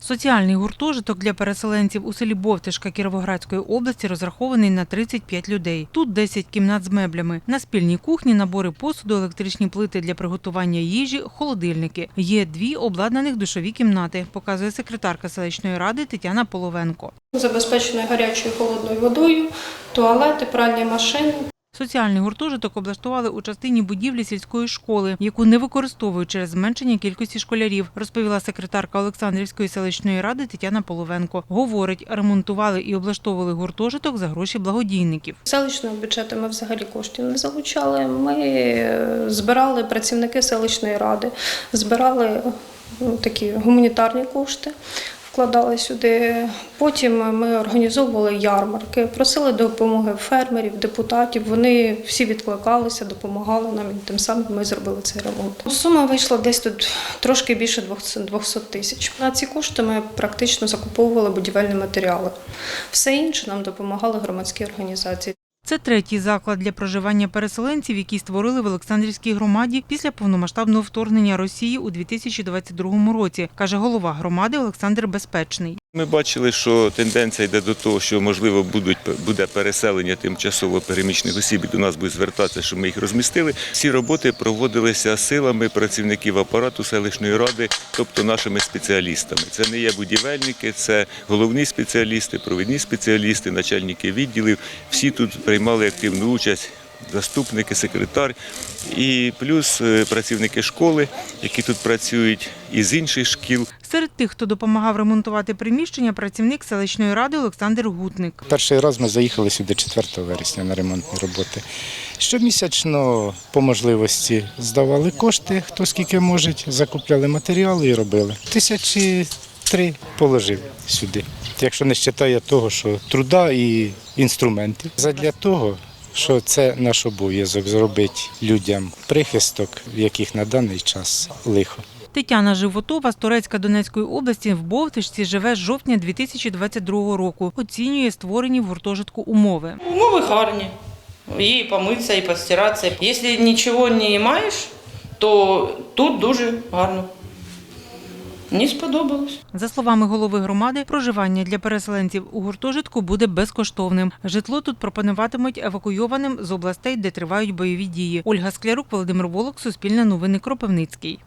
Соціальний гуртожиток для переселенців у селі Бовтишка Кіровоградської області розрахований на 35 людей. Тут 10 кімнат з меблями. На спільній кухні набори посуду, електричні плити для приготування їжі, холодильники. Є дві обладнаних душові кімнати, показує секретарка селищної ради Тетяна Половенко. забезпеченою гарячою холодною водою, туалети, пральні машини. Соціальний гуртожиток облаштували у частині будівлі сільської школи, яку не використовують через зменшення кількості школярів, розповіла секретарка Олександрівської селищної ради Тетяна Половенко. Говорить, ремонтували і облаштовували гуртожиток за гроші благодійників. Селищного бюджету ми взагалі коштів не залучали. Ми е, збирали працівники селищної ради, збирали ну, такі гуманітарні кошти. Вкладали сюди. Потім ми організовували ярмарки, просили допомоги фермерів, депутатів. Вони всі відкликалися, допомагали нам. І тим самим ми зробили цей ремонт. Сума вийшла десь тут трошки більше 200 200 тисяч. На ці кошти ми практично закуповували будівельні матеріали. Все інше нам допомагали громадські організації. Це третій заклад для проживання переселенців, який створили в Олександрівській громаді після повномасштабного вторгнення Росії у 2022 році, каже голова громади Олександр Безпечний. Ми бачили, що тенденція йде до того, що можливо будуть буде переселення тимчасово переміщених осіб і до нас будуть звертатися, щоб ми їх розмістили. Ці роботи проводилися силами працівників апарату селищної ради, тобто нашими спеціалістами. Це не є будівельники, це головні спеціалісти, провідні спеціалісти, начальники відділів. Всі тут приймали активну участь. Заступники, секретар і плюс е, працівники школи, які тут працюють, із інших шкіл. Серед тих, хто допомагав ремонтувати приміщення, працівник селищної ради Олександр Гутник. Перший раз ми заїхали сюди 4 вересня на ремонтні роботи. Щомісячно по можливості здавали кошти, хто скільки може, закупляли матеріали і робили. Тисячі три положив сюди. Якщо не вважає того, що труда і інструментів. Задля того, що це наш обов'язок зробити людям прихисток, в яких на даний час лихо. Тетяна Животова з Торецька Донецької області в Бовтишці живе з жовтня 2022 року. Оцінює створені в гуртожитку умови. Умови гарні. І помитися, і постиратися. Якщо нічого не маєш, то тут дуже гарно. Мені сподобалось. За словами голови громади, проживання для переселенців у гуртожитку буде безкоштовним. Житло тут пропонуватимуть евакуйованим з областей, де тривають бойові дії. Ольга Склярук, Володимир Волок, Суспільне новини Кропивницький.